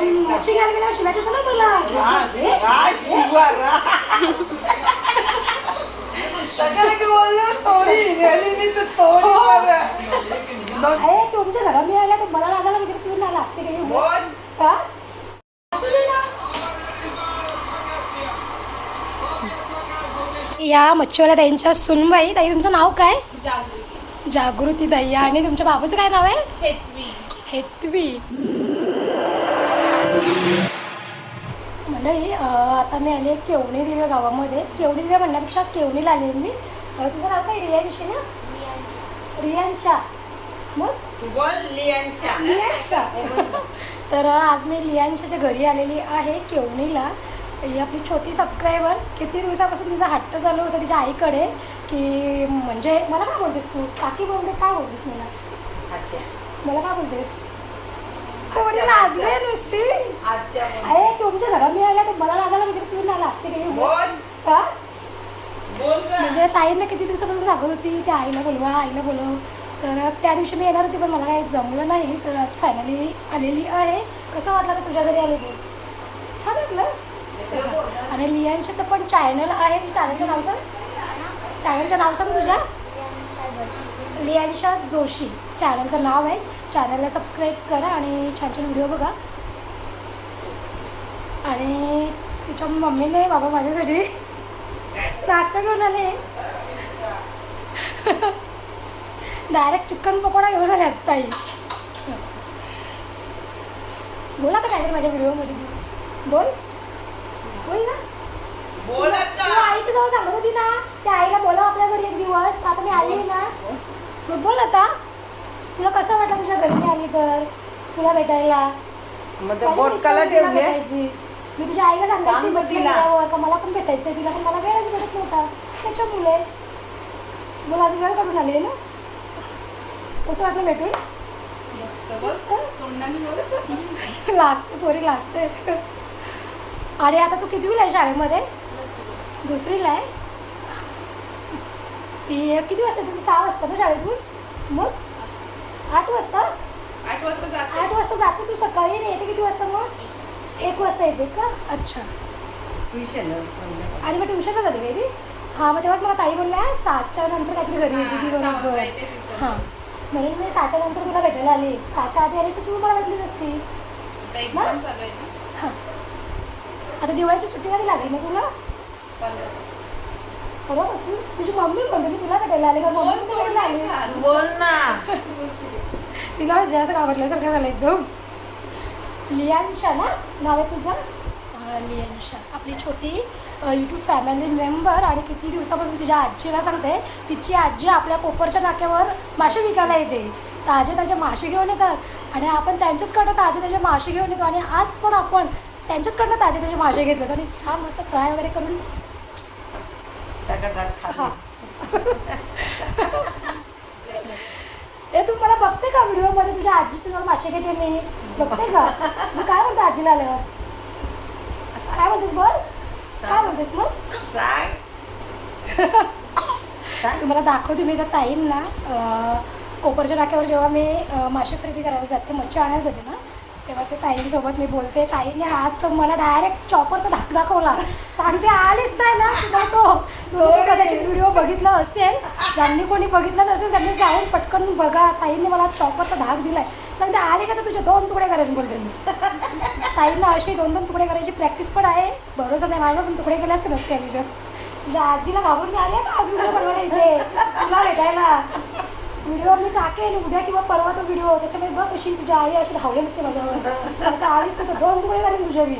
मच्छी घ्यायला ना मला. मग? अरे तुमच्या घरात मी आल्या तर मला लागायला म्हणजे तुम्ही नाही असते काही का? या मच्छीवाल्या ताईंच्या सुनबाई. ताई तुमचं नाव काय? जागृती. ताई. आणि तुमच्या बाबूचं काय नाव आहे? हेतवी. मंडळी आता मी आले केवणी दिव्या गावामध्ये. केवणी दिव्या म्हणण्यापेक्षा केवणीला आले मी. तुझं नाव काय? रियांशी ना? रियांशा. मग? लियांशा. तर आज मी लियांशाच्या घरी आलेली आहे केवणीला. ही आपली छोटी सबस्क्रायबर किती दिवसापासून तिचा हट्ट चालू होता तिच्या आईकडे की म्हणजे मला काय बोलतेस तू? काकी बोलते काय बोलतेस मला मला काय बोलतेस? तर म्हणजे लाजले नुसती. अरे तुमच्या घरात मी आल्या तर मला लागायला म्हणजे तुम्ही नाही असते काही. म्हणजे ताईंना किती दिवसापासून सांगत होती त्या आईला बोलवा आईला बोलव. तर त्या दिवशी मी येणार होती पण मला काही जमलं नाही. तर आज फायनली आलेली आहे. कसं वाटलं का तुझ्या घरी आलेली? छान वाटलं. आणि लियांशाचं पण चॅनल आहे. चॅनलचं नाव सांग. चॅनलचं नाव सांग तुझ्या. लियांशा जोशी. चॅनलचं नाव आहे. चॅनलला सबस्क्राईब करा आणि छान छान व्हिडिओ बघा. आणि तिच्या मम्मीने बाबा माझ्यासाठी नाश्ता घेऊन आले. डायरेक्ट चिकन पकोडा घेऊन आले ताई. बोला का काहीतरी माझ्या व्हिडिओमध्ये. बोल. बोल ना. बोल आता. आईच्या जवळ सांगत होती ना त्या आईला बोला आपल्या घरी एक दिवस. आता मी आली ना. मग बोल आता. तुला कसं वाटलं तुझ्या घरी आली तर? तुला भेटायला? मग भेटायची. मी तुझ्या आईला सांगायची सांग तिला. का मला पण भेटायचं तिला पण मला वेळच भेटत नव्हता. त्याच्यामुळे मला आज वेळ काढून आली ना? कसं वाटलं भेटून? लाजते पोरी लाजते आणि आता तू कितवीला आहे शाळेमध्ये? दुसरीला आहे? ती किती वाजता? तुम्ही सहा वाजता ना शाळेतून? मग? आठ वाजता? आठ वाजता जाते. आठ वाजता जाते तू सकाळी आणि येते किती वाजता मग? एक वाजता येते का? अच्छा. ट्युशन. आणि मग ट्युशनला जाते काय ती हां मग तेव्हाच मला ताई बोलल्या सातच्या नंतर काहीतरी घरी येते ती बरोबर. हां. म्हणून मी सहाच्या नंतर तुला भेटायला आली. सहाच्या आधी आली तर तू मला भेटली नसती हां. आता दिवाळीची सुट्टी कधी लागली ना तुला? परवापासून तुझी मम्मी म्हणते मी तुला भेटायला आली. का मम्मी तुला भेटायला आली? बोल ना. तिला जास्त घाबरल्यासारखं झालं एकदम लियांशा ना? नाव आहे तुझं? लियांशा. आपली छोटी यूट्यूब फॅमिली मेंबर आणि किती दिवसापासून तुझ्या आजीला सांगते तिची आजी आपल्या कोपरच्या नाक्यावर मासे विकायला येते. ताजे ताजे मासे घेऊन येतात. आणि आपण त्यांच्याचकडनं ताजे ताजे मासे घेऊन येतो. आणि आज पण आपण त्यांच्याचकडनं ताजे ताजे मासे घेतलेत. आणि छान मस्त फ्राय वगैरे करून ए तू मला बघते का व्हिडिओमध्ये? तुझ्या आजीच्या जवळ मासे घेते मी. बघते का? मी काय म्हणते आजीला आल्यावर? काय म्हणतेस बोल? काय म्हणतेस मग? सांग. सांग. तुम्हाला दाखवते मी त्या ताईंना. अं, कोपरच्या नाक्यावर जेव्हा मी अं, मासे खरेदी करायला जाते मच्छी आणायला जाते ना तेव्हा ते ताईंसोबत मी बोलते ताईने आज तर मला डायरेक्ट चॉपरचा धाक दाखवला. सांगते आलीच नाही ना तुला तो. तो कदाचित व्हिडिओ बघितला असेल. ज्यांनी कोणी बघितलं नसेल त्यांनी जाऊन पटकन बघा. ताईने मला चॉपरचा धाक दिलाय. सांगते आले का तर तुझे दोन तुकडे करेन बोलते मी. ताईंना अशी दोन दोन तुकडे करायची प्रॅक्टिस पण आहे. भरोसा नाही माझा पण तुकडे केले असते नसते आम्ही तर आजीला घाबरून मी आले का? आज व्हिडिओ बनवायला इथे? तुला भेटायला. व्हिडिओ मी टाकेन. उद्या किंवा परवा तो व्हिडिओ त्याच्यामध्ये बघ कशी तुझी आई अशी धावली नसते माझ्यावर. सारखं आलीच तर दोन तुकडे करेन तुझ्या मी.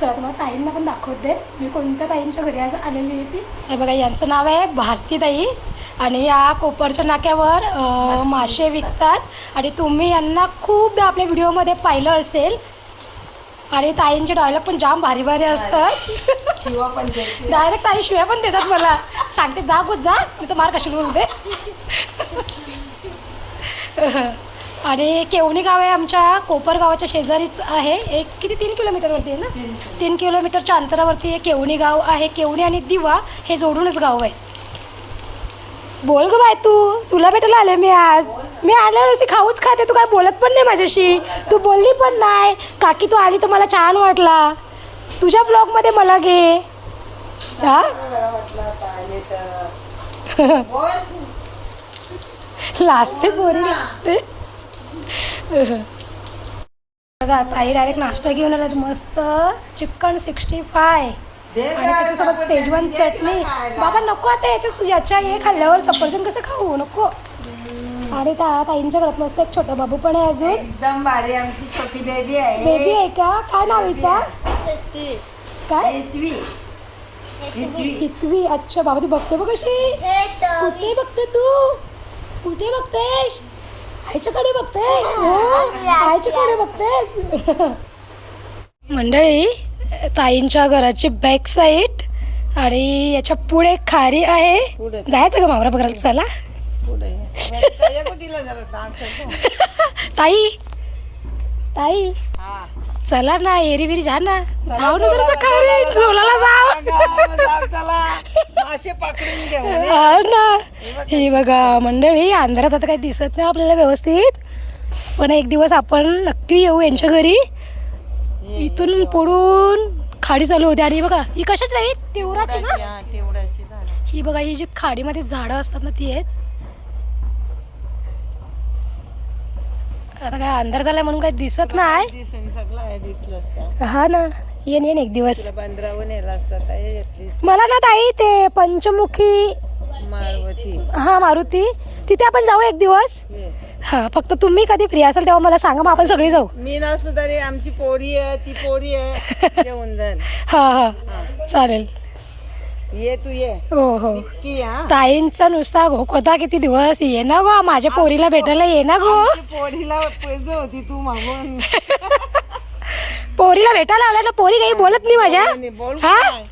चला तुम्हाला ताईंना पण दाखवते. मी कोणत्या ताईंच्या घरी आज आलेली होती हे बघा यांचं नाव आहे भारती ताई आणि या कोपरच्या नाक्यावर मासे विकतात. आणि तुम्ही यांना खूपदा आपल्या व्हिडिओमध्ये पाहिलं असेल. आणि ताईंचे डायलॉग पण जाम भारी भारी असतात. डायरेक्ट ताई शिव्या पण देतात मला. सांगते जा बोत जा. मी तर मार कशाला बोलते? आणि केवणी गाव आहे आमच्या. कोपर गावाच्या शेजारीच आहे. एक किती तीन किलोमीटरवरती आहे ना? तीन किलोमीटरच्या अंतरावरती हे केवणी गाव आहे. केवणी आणि दिवा हे जोडूनच गाव आहे. बोल ग बाय तू. तुला भेटायला आले मी आज. मी आणल्यावर नुसती खाऊच खाते. तू काय बोलत पण नाही माझ्याशी. तू बोलली पण नाही. काकी तू आली तर मला छान वाटला. तुझ्या ब्लॉगमध्ये मला घे. हा? बरं लाजते गोरी लाजते. बघा ताई डायरेक्ट नाश्ता घेऊन आल्यात मस्त. चिकन सिक्स्टी फाय आणि त्याच्यासोबत सेजवान चटणी. बाबा नको आता याच्या याच्या हे खाल्ल्यावर सफरचंद कसं खाऊ? नको. आणि त्या ताईंच्या घरात मस्त एक छोटा बाबू पण आहे अजून. एकदम भारी आमची छोटी बेबी आहे. बेबी आहे का? काय नाव हिचा? काय? हितवी हितवी इतवी अच्छा बाबा तू बघते बघ कशी. कुठे बघते तू? कुठे बघतेस? आईच्याकडे बघतेस? हो आईच्याकडे बघतेस? मंडळी ताईंच्या घराची बॅक साईड आणि याच्यापुढे खारी आहे. जायचं का मावरा बघायला चला. ताई. ताई. हा. चला ना एरी बिरी जा ना. जाऊ ना जरासं खारी झोलाला जाऊ. चला मासे पकडून घेऊ. हा ना. हे बघा. मंडळी अंधारात आता काही दिसत नाही आपल्याला व्यवस्थित. पण एक दिवस आपण नक्की येऊ यांच्या घरी. इथून पुढून खाडी चालू होती. आणि बघा ही कशाची आहे? तेवराची ना? तेवढ्याची. ही बघा ही जी खाडीमध्ये झाडं असतात ना ती आहेत. आता काय अंधार झालाय म्हणून काही दिसत नाही? दिसेल सगळं आहे दिसलं असतं. हा ना. येईन येईन एक दिवस. तुला बंदरावर नेला असता तर येतलीस. मला ना ताई ते पंचमुखी मारवती हा मारुती. तिथे आपण जाऊ एक दिवस. ये. हा फक्त तुम्ही कधी फ्री असाल तेव्हा मला सांगा मग आपण सगळी जाऊ. मी नसतो तरी आमची पोरी आहे ती पोरी आहे. हा. हा. चालेल. ये तू ये. हो हो. हा. ताईंचा नुसता घोकता किती दिवस ये ना गो? माझ्या पोरीला भेटायला ये ना गो? आमची पोरीला पैसे होती तू मागून. पोरीला भेटायला आल्या ना पोरी काही बोलत नाही माझ्या? नाही, बोल हा? काय?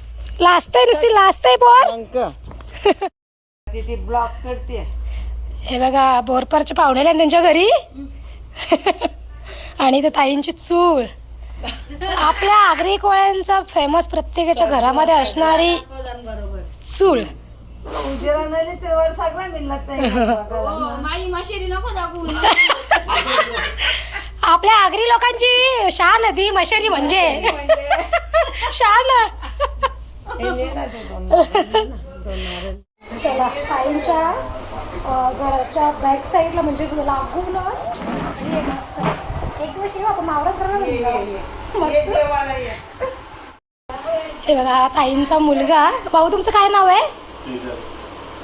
लाजतंय नुसती लाजतंय अंक. ती ब्लॉक करते. हे बघा बोरपरच्या पाहुण्याला आहे त्यांच्या घरी? आणि ते ताईंची चूळ. आपल्या आगरी कोळ्यांचा फेमस प्रत्येकाच्या घरामध्ये असणारी चूळ उजेरा नाही तेव्हा सगळं मिळत नाही आपल्या आगरी लोकांची शान ती मशेरी म्हणजे. शान ने ना ते दोन नारळ, दोन नारळ. चला ताईंच्या घराच्या बॅक साईडला म्हणजे लागूनच. हे मस्त. एक दिवस येऊ आपण ये. ये मस्त. हे बघा ताईंचा मुलगा. भाऊ तुमचं काय नाव आहे?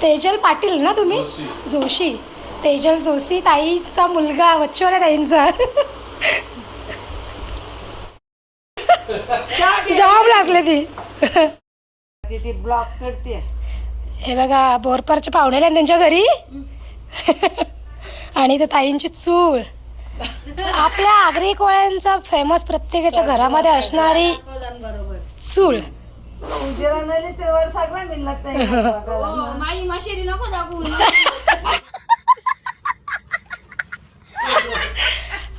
तेजल. पाटील ना तुम्ही? जोशी. तेजल जोशी ताईचा मुलगा बच्चूवाल्या ताईंचा? जॉब लागले ती. ब्लॉक करते. हे बघा बोरपरच्या पाहुण्याला आहे त्यांच्या घरी. आणि ते ताईंची चूळ. आपल्या आगरी कोळ्यांचा फेमस प्रत्येकाच्या घरामध्ये असणारी चूळ उजेरा नाही तेव्हा सगळं मिळत नाही.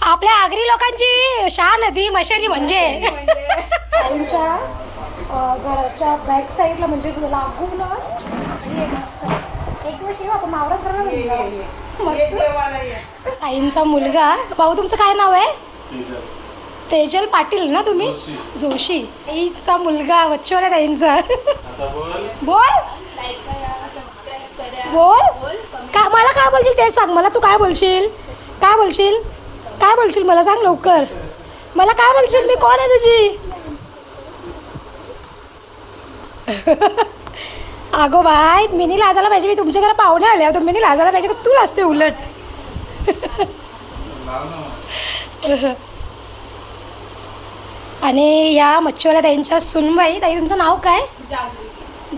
आपल्या आगरी लोकांची शान ती मशेरी म्हणजे. घराच्या बॅक साईडला म्हणजे लागूनच. हे मस्त. एक दिवस येऊ आपण मस्त. ताईंचा मुलगा. भाऊ तुमचं काय नाव आहे? तेजल पाटील ना तुम्ही? जोशी. ताईचा मुलगा बच्चूवाल्या ताईंचा. बोल. बोल. का मला काय बोलशील ते सांग मला. तू काय बोलशील? काय बोलशील? काय बोलशील मला सांग लवकर. मला काय बोलशील? मी कोण आहे तुझी? अगो बाय मिनी लाजायला पाहिजे. मी तुमच्या घरा पाहुणे आले तर मिनी लाजायला पाहिजे का? तू लाजते उलट. आणि या मच्छीवाल्या ताईंच्या सुनबाई. ताई तुमचं नाव काय?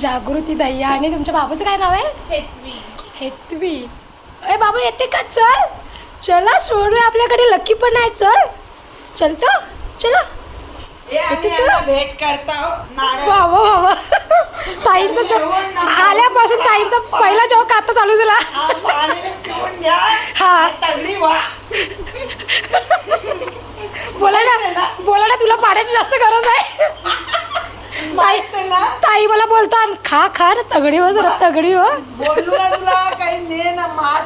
जागृती. ताई. आणि तुमच्या बाबूचं काय नाव आहे? हेतवी. अरे बाबू येते का? चल. चला सोडूया. आपल्याकडे लकी पण आहे. चल. चलतो चला. भेट करता बाबा बाबा ताईंचा जोक आल्यापासून ताईंचा पहिला जोक आता चालू झाला? हा, बोला ना. बोला ना तुला पाण्याची जास्त गरज आहे. ताई माहीत आहे ना. ताई मला बोलतात खा खा ना तगडी हो जरा तगडी हो. ना तुला काही ने ना मात.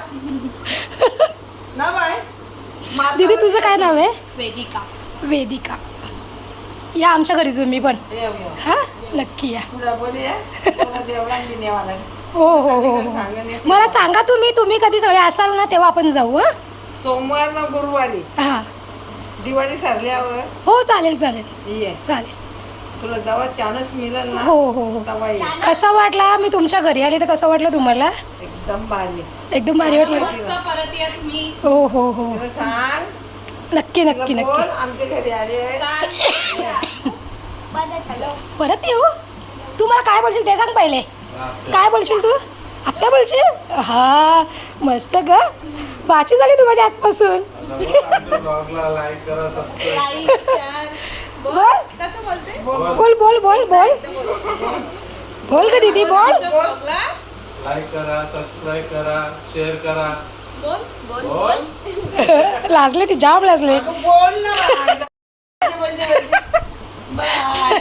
दीदी तुझं काय नाव आहे? वेदिका. वेदिका. या आमच्या घरी तुम्ही पण. हा? नक्की या. हो हो हो हो. मला सांगा तुम्ही तुम्ही कधी सगळे असाल ना तेव्हा आपण जाऊ हा? सोमवार ना गुरुवारी. हा. दिवाळी सरल्यावर हो चालेल चालेल. ये. चालेल. तुला जेव्हा चान्स मिळेल ना हो हो हो. ये. कसं वाटला मी तुमच्या घरी आली तर कसं वाटलं तुम्हाला? एकदम भारी. एकदम भारी वाटलं. मस्त परत या तुम्ही हो हो हो. तुला सांग. नक्की नक्की बोल नक्की. आमच्या घरी आले परत येऊ तू मला काय बोलशील ते सांग पहिले. काय बोलशील तू? आत्ता बोलशील? हा मस्त ग. बाची झाली तू माझ्या आजपासून? ब्लॉगला लाईक करा सबस्क्राईब लाईक शेअर बोल. कसं बोलते? बोल. बोल बोल बोल बोल. ग दीदी बोल. लाईक करा सबस्क्राईब करा शेअर करा. बोल बोल बोल. बोल. लाजले ती जाम लाजले. बोल ना. बा. बाय.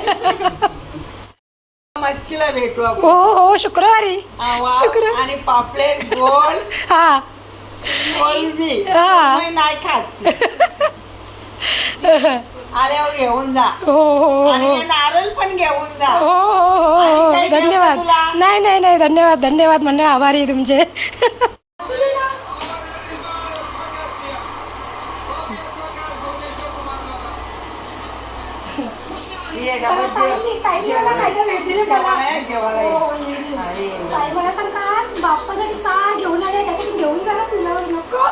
मच्छीला भेटू आपण. हो हो शुक्रवारी. आवा शुक्र. आणि पापलेट गोल हा. हा. मी नाही खात आल्यावर घेऊन जा. हो हो आणि हो नारळ पण घेऊन जा. हो हो हो आणि हो काही देऊ का धन्यवाद. तुला? नाही नाही नाही. धन्यवाद धन्यवाद म्हणजे आभारी आहे तुमचे. ये का बघ, जेव- जेवायला जेवायला ये, जेवायला ये. ये, ये. ताई मला सांगतात बाप्पासाठी सार घेऊन आले त्याच्यातून घेऊन जा ना तुला नको.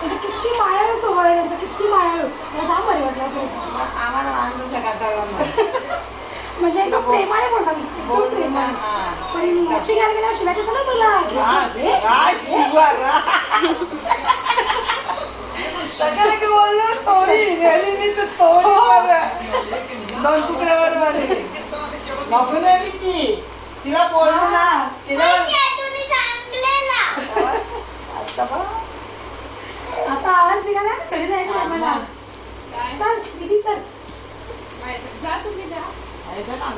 म्हणजे किती मायाळू स्वभाव आहे त्यांचा किती मायाळू मला जाम बरे वाटलं असं. आम्हाला. म्हणजे एकदम प्रेमाने बोलतात एकदम प्रेमाने हा. पण मच्छी घ्यायला गेल्यावर ना तुला रास, रास शिवा, रास. सगळं की बोललो तोडी गेली मी तर तोडी बरं. दोन तुकडे बरोबर आहे. नको ना मी ती तिला बोललो ना तिला आता आवाज निघाला तरी नाही मला चल दीदी चल. जा तुम्ही जा ना.